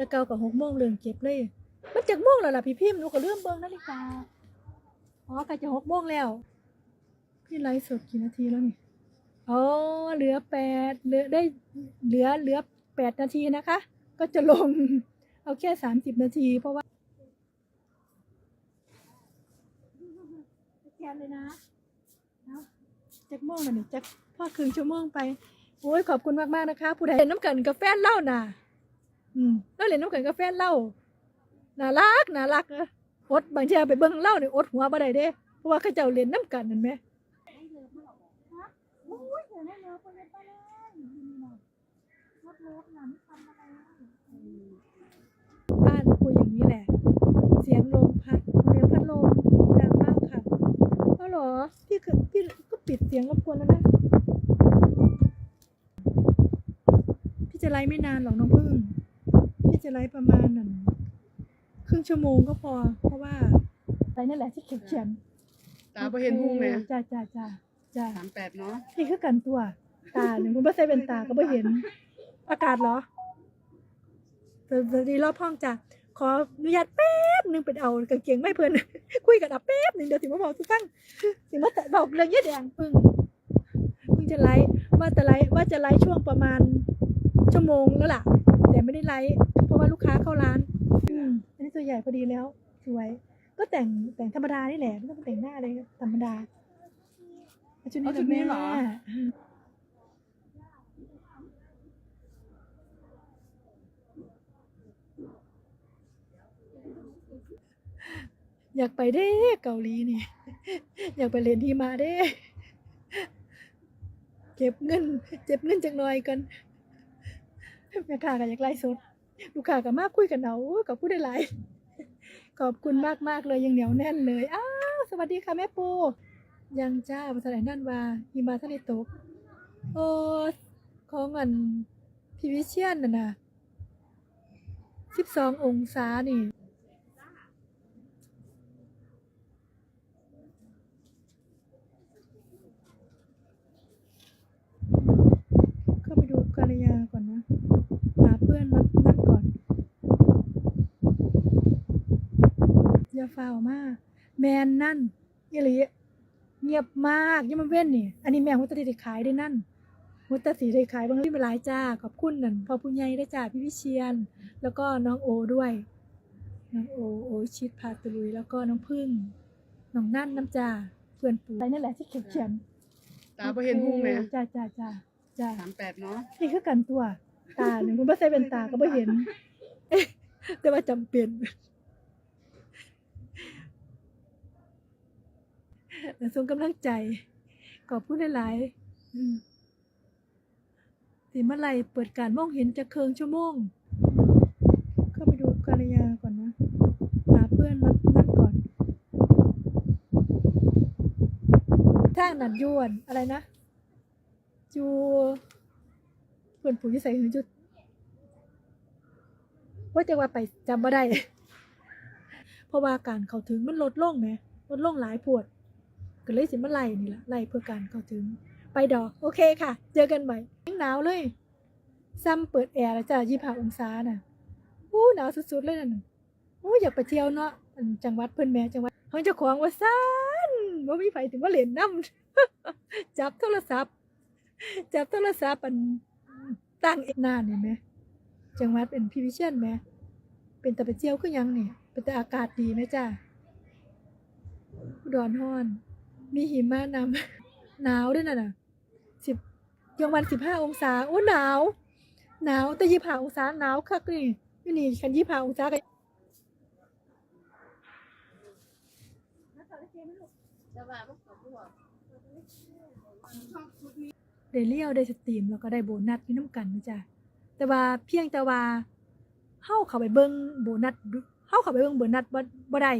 แต่เก่ากับหกโมงเรื่องเก็บเลย มันจากโมงแล้วล่ะพี่พิมพ์หนูก็เริ่มเบิ่งนาฬิกาอ๋อใกล้จะหกโมงแล้ว พี่ไลฟ์สดกี่นาทีแล้วนี่อ๋อเหลือแปดเหลือได้เหลือเหลือแปดนาทีนะคะ ก็จะลง เอาแค่สามสิบนาที เพราะว่าสแกนเลยนะเอาจักโมงแล้วนี่จักพอครึ่งชั่วโมงไปโอ้ยขอบคุณมากๆนะคะ ผู้ใดเล่นน้ำกันกาแฟนเหล่าน่ะ อืมแล้วเล่นน้ำกันกาแฟนเล่าน่ารักน่ารักเอออดบางทีไปเบิ่งเล่าเนี่ยอดหัวบ่ได้เด้ เพราะว่าเขาเจ้าเล่นน้ำกันนั่นไหมโอ้ยเดี๋ยวได้เลิฟไปเลยไปเลยนี่น่ะรถเลิฟน่ะไม่ทำอะไรบ้านคุยอย่างนี้แหละ เสียงลมพัดเรียงพัดลมดังมากค่ะเอาเหรอพี่คือพี่ก็ปิดเสียงรบกวนแล้วนะพี่จะไลฟ์ไม่นานหรอกน้องพึ่ง จะไลฟ์ประมาณนั่นครึ่งชั่วโมงก็พอ เพราะว่าไลฟ์นั่นแหละที่เขียนเขียนตาบ่เห็นหุ้งแหม่จ้าจ้าจ้าจ้าสามแปดเนาะนี่คือกันตัว ตาหนึ่งคุณบ่ใส่เป็นตาก็บ่เห็น อากาศเหรอสวัสดีรอบห้องจ้ะขออนุญาตแป๊บหนึงเป็นเอากางเกงไม่เพิ่นคุยกันอะแป๊บหนึงเดี๋ยวสิมาบอกทุกท่านสิมาแต่บอกเรื่องเยี่ยแดงพึ่งพึ่งจะไลฟ์ว่าจะไลฟ์ว่าจะไลฟ์ช่วงประมาณชั่วโมงแล้วล่ะ แต่ไม่ได้ไลฟ์ เพราะว่าลูกค้าเข้าร้านอืมอันนี้ตัวใหญ่พอดีแล้วสวย ก็แต่งแต่งธรรมดานี่แหละไม่ต้องแต่งหน้าอะไรธรรมดาเอาชุดนี้กับแม่อยากไปเด้เกาหลีนี่ อยากไปเรียนที่มาเด้ เก็บเงิน เจ็บเงินจังหน่อยกันแม่ค้าก็อยากไล่สด ลูกค้าก็มากคุยกันเอาโอ้ยกับผู้ได้หลายขอบคุณมากมากๆเลยยังเหนียวแน่นเลยอ้าวสวัสดีค่ะแม่ปูยังจ้าภาษาไหนนั่นว่าหิมาทะเลตกโอ้ของอันพิวิเชียนน่ะนะสิบสององศานี่ เข้าไปดูกาลยาก่อนนะ หาเพื่อนมานั่นก่อน อย่าฟาวมากแมนนั่นยี่หลีเงียบมากอยังมาเว้นนี่ อันนี้แม่หัวตะได้ขายได้นั่นหัวตะสีได้ขายบางทีเป็นหลายจ้า ขอบคุณนั่นพอผู้ใหญ่ได้จ้าพี่วิเชียน แล้วก็น้องโอด้วย น้องโอโอชิดพาตลุย แล้วก็น้องพึ่ง น้องนั่นน้ำจ้าเพื่อนปูอะไรนั่นแหละที่เขียนเขียนตาบ่เห็นหุ้งแหม่จ้าจ้าจ้าจ้าสามแปดเนาะนี่คือกันตัว ตาหนึ่งคุณบ่ใส่เป็นตาก็บ่เห็น แต่ว่าจำเป็นแต่ ส่งกำลังใจ ขอบคุณหลายๆอืมสิเมื่อไรเปิดการมองเห็นจะเคืองชั่วโมง เข้าไปดูกาลยาก่อนนะหาเพื่อนมานั่นก่อนทางนันยวนอะไรนะจูเพื่อนผู้ที่ใส่หือจุดว่าจะว่าไปจำบ่ได้ เพราะว่าการเขาถึงมันลดลงไหมลดลงหลายปวด ก็เลยสิมาไล่นี่แหละไล่เพื่อการเข้าถึง ไปดอก โอเคค่ะ เจอกันใหม่ยังหนาวเลย ซ้ำเปิดแอร์แล้วจ้ะยี่ห้าองศาน่ะอู้หนาวสุดๆเลยนั่นอู้อยากไปเที่ยวเนาะอันจังหวัดเพิ่นแม่จังหวัดเฮาเจ้าของว่าซ่านว่ามีไผถึงว่าเล่นน้ำจับโทรศัพท์ จับโทรศัพท์อันตั้งเอกนานเห็นไหมจังหวัดเป็นพิวิเชียนไหมเป็นตะไปเจียวคือหยังเนี่ยเป็นแต่อากาศดีไหมจ้าอุดรฮอน มีหิมะนำหนาวด้วยน่ะนะสิบยังวันสิบห้าองศาโอ้หนาว หนาวแต่ยี่ห้าองศาหนาวคักนี่นี่นี่คันยี่ห้าองศาก็ได้เลี้ยวได้สตรีมแล้วก็ได้โบนัสอยู่น้ำกันนะจ๊ะแต่ว่าเพียงแต่ว่าเฮาเข้าไปเบิ่งโบนัสดูเฮาเข้าไปเบิ่งโบนัสบ่บ่ได้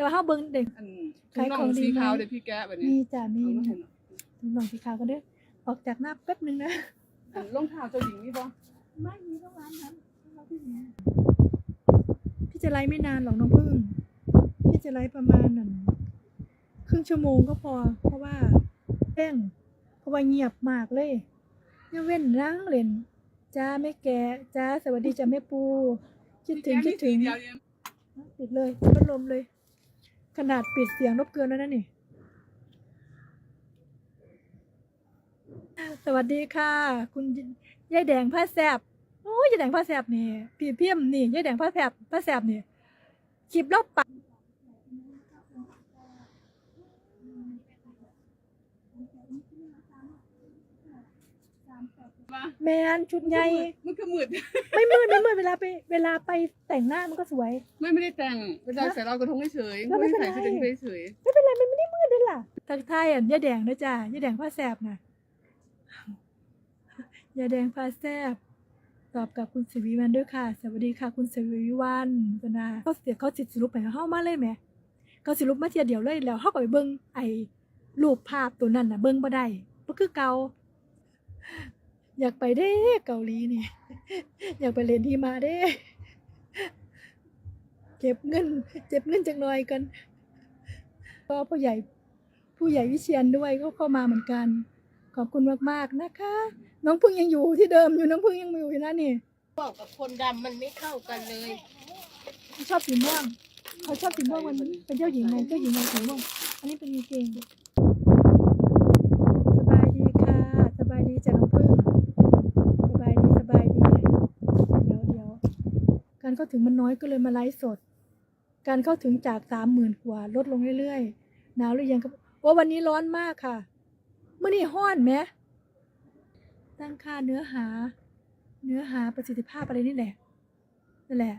แต่ว่าเฮาเบิ่งได้อันขายน้ขอองงดีสีไหมขาวเดี๋ยวพี่แกะแบบนี้มีจ้ะมีเอามาให้ลองสีขาวกันเด้อออกจากหน้าแป๊บนึงนะ อันรองเท้าเจ้าหญิงนี่บ่ไม่มีต้องร้านนั้นเราที่ไหนพี่จะไลฟ์ไม่นานหรอกน้องพึ่ง พี่จะไลฟ์ประมาณนั่นครึ่งชั่วโมงก็พอ เพราะว่าเร่งเพราะว่าเงียบมากเลยยังเว้นร่างเล่นจ้าแม่แกจ้าสวัสดีจ้าแม่ปู คิดถึงคิดถึงเดียวเอง ปิดเลยพัดลมเลย ขนาดปิดเสียงรบเกินแล้วนะนี่ สวัสดีค่ะ คุณยายแดงผ้าแซบโอ้ยยายแดงผ้าแซบนี่พี่เพียมนี่ยายแดงผ้าแสบผ้าแซบนี่คลิปรอบปาก มาแมนชุดใหญ่มันก็มืดไม่มืดไม่มืดเวลาไปเวลาไปแต่งหน้ามันก็สวย ไม่ไม่ได้แต่งเวลาใส่ลอยกระทงเฉยๆแล้วไม่ไม่เป็นใส่ไรชุดเฉยไม่เป็นไรมันไม่ได้มืดด้วยล่ะทักทายอะยายแดงนะจ้ะยายแดงผ้าแซบนะยายแดงผ้าแซบตอบกับคุณสิวิวันด้วยค่ะ สวัสดีค่ะ คุณสิวิวันปนาเขาเสียเขาสิสรุปไปเฮามาเลยไหมเขาสิรุปมาเทียเดียวเลยแล้วเฮาก็ไปเบิ่งไอ้รูปภาพตัวนั้นน่ะเบิ่งบ่ได้บ่คือเก่า อยากไปเด้เกาหลีนี่ อยากไปเรียนที่มาเด้เก็บเงินเก็บเงินจักหน่อยกันก็ผู้ใหญ่ผู้ใหญ่วิเชียนด้วยก็เข้ามาเหมือนกัน ขอบคุณมากๆนะคะ น้องพึ่งยังอยู่ที่เดิมอยู่น้องพึ่งยังอยู่อยู่นะนี่บอกกับคนดำมันไม่เข้ากันเลยชอบสีม่วงเขาชอบสีม่วงมันเป็นเจ้าหญิงไงเจ้าหญิงไงสีม่วงอันนี้เป็นกางเกงสบายดีค่ะ สบายดีจ้ะน้องพึ่งสบายดีสบายดีเดี๋ยวเดี๋ยวการ เข้าถึงมันน้อยก็เลยมาไลฟ์สด การเข้าถึงจากสามหมื่นกว่าลดลงเรื่อยๆ หนาวหรือยังครับโอ้วันนี้ร้อนมากค่ะเมื่อนี่ห้อนไหมตั้งค่าเนื้อหา เนื้อหาประสิทธิภาพอะไรนี่แหละนั่นแหละ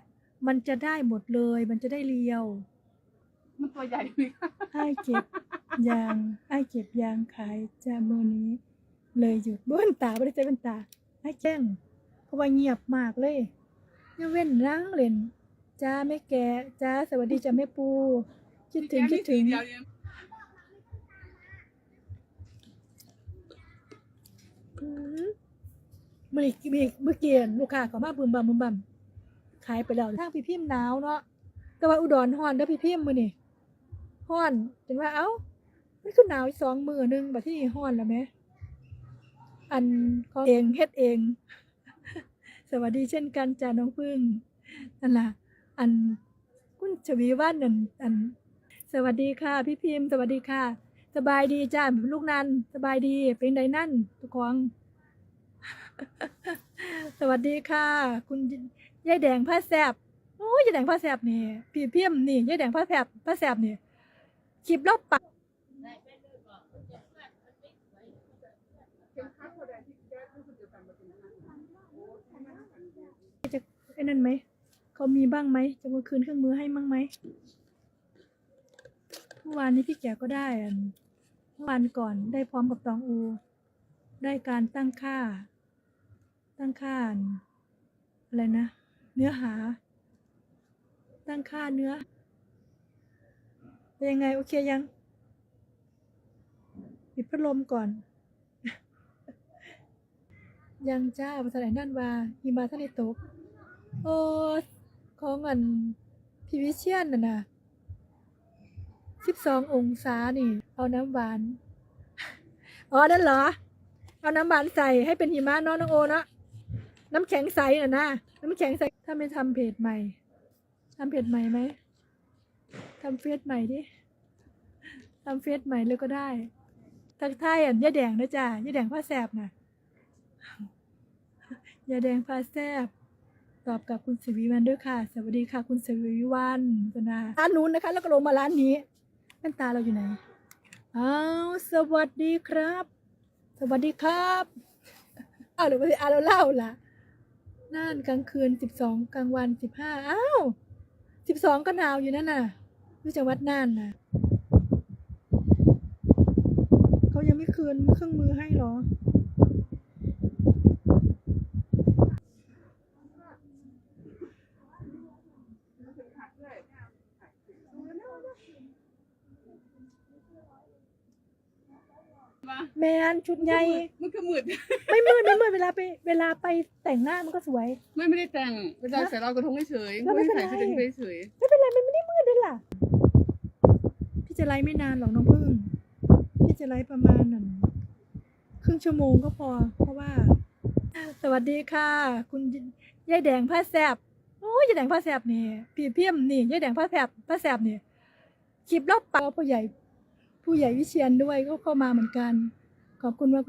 มันจะได้หมดเลย มันจะได้เรียวๆมันตัวใหญ่ไหมไอ้ายเก็บยางไอ้ายเก็บยางขายจะมือนี้ เลยหยุดเบิ้นตาไม่ได้ใจเป็นตาไอ้ายแจ้งเพราะว่าเงียบมากเลย ยังเว้นร่างเล่นจ้าไม่แกจ้าสวัสดีจ้าแม่ปู คิดถึงคิดถึงเดียวเอมเมื่อกี้เมื่อกี้ลูกค้าเขามาบึมบัมบึมบัมขายไปแล้วทางพี่พิมพ์หนาวเนาะแต่ว่าอุดรฮ้อนเด้อพี่พิมพ์มื้อนี่ฮ้อนจนว่าเอ้ามันคือหนาวอีกสองมือหนึ่งแบัดที่ฮ้อนแล้วแหมอันของเองเฮ็ดเอง สวัสดีเช่นกันจ้าน้องพึ่งนั่นล่ะอันคุณชวีวันนั่นอัน สวัสดีค่ะ พี่พิมพ์ สวัสดีค่ะ สบายดีจ้าลูกนันสบายดีเป็นไดนั่นทุกคนสวัสดีค่ะ คุณยายแดงผ้าแซบโอ้ยยายแดงผ้าแซบนี่พี่พิมพ์นี่ยายแดงผ้าแซบผ้าแซบนี่คลิปรอบปักจะไอ้ นั่นไหม เขามีบ้างไหมจะมาคืนเครื่องมือให้บ้างไหมเมื่อวานนี้พี่แกก็ได้เมื่อวันก่อนได้พร้อมกับตองอู ได้การตั้งค่า ตั้งค่าอะไรนะ เนื้อหา ตั้งค่าเนื้อเป็นยังไง โอเคยัง ปิดพัดลมก่อน ยังจ้าภาษาไหนนั่นว่าหิมาทะเลตก โอ้ของอันพิวิเชียนน่ะนะสิบสององศานี่ เอาน้ำหวาน อ๋อ นั่นเหรอ เอาน้ำหวานใส่ให้เป็นหิมะเนาะน้องโอเนาะน้ำแข็งใสน่ะนะ น้ำแข็งใส ถ้าไม่ทำเพจใหม่ทำเพจใหม่ไหมทำเฟซใหม่ดิทำเฟซใหม่เลยก็ได้ ทักทายอะยาแดงนะจ้ะยาแดงผ้าแสบนะยาแดงผ้าแสบ ตอบกับคุณสิวิวันด้วยค่ะ สวัสดีค่ะ คุณสิวิวันปนาร้านนู้นนะคะ แล้วก็ลงมาร้านนี้แว่นตาเราอยู่ไหนอ้าวสวัสดีครับ สวัสดีครับอ้าวเดี๋ยวไปอ่านเราเล่าล่ะน่านกลางคืนสิบสองกลางวันสิบห้าอ้าวสิบสองก็หนาวอยู่นั่นน่ะที่จังวัดน่านน่ะเขายังไม่คืนเครื่องมือให้เหรอ มาแมนชุดใหญ่มันก็มืดไม่มืดไม่มืดเวลาไปเวลาไปแต่งหน้ามันก็สวย ไม่ไม่ได้แต่งเวลาใส่ลอยกระทงเฉยๆแล้วไม่ไม่เป็นใส่ไรชุดเฉยไม่เป็นไรมันไม่ได้มืดด้วยล่ะพี่จะไลฟ์ไม่นานหรอกน้องพึ่งพี่จะไลฟ์ประมาณนั่นครึ่งชั่วโมงก็พอ เพราะว่า สวัสดีค่ะ คุณยายแดงผ้าแซบโอ้ยยายแดงผ้าแสบนี่พี่เพียมนี่ยายแดงผ้าแสบผ้าแสบนี่คลิปรอบปาผู้ใหญ่ ผู้ใหญ่วิเชียนด้วยก็เข้ามาเหมือนกัน ขอบคุณมาก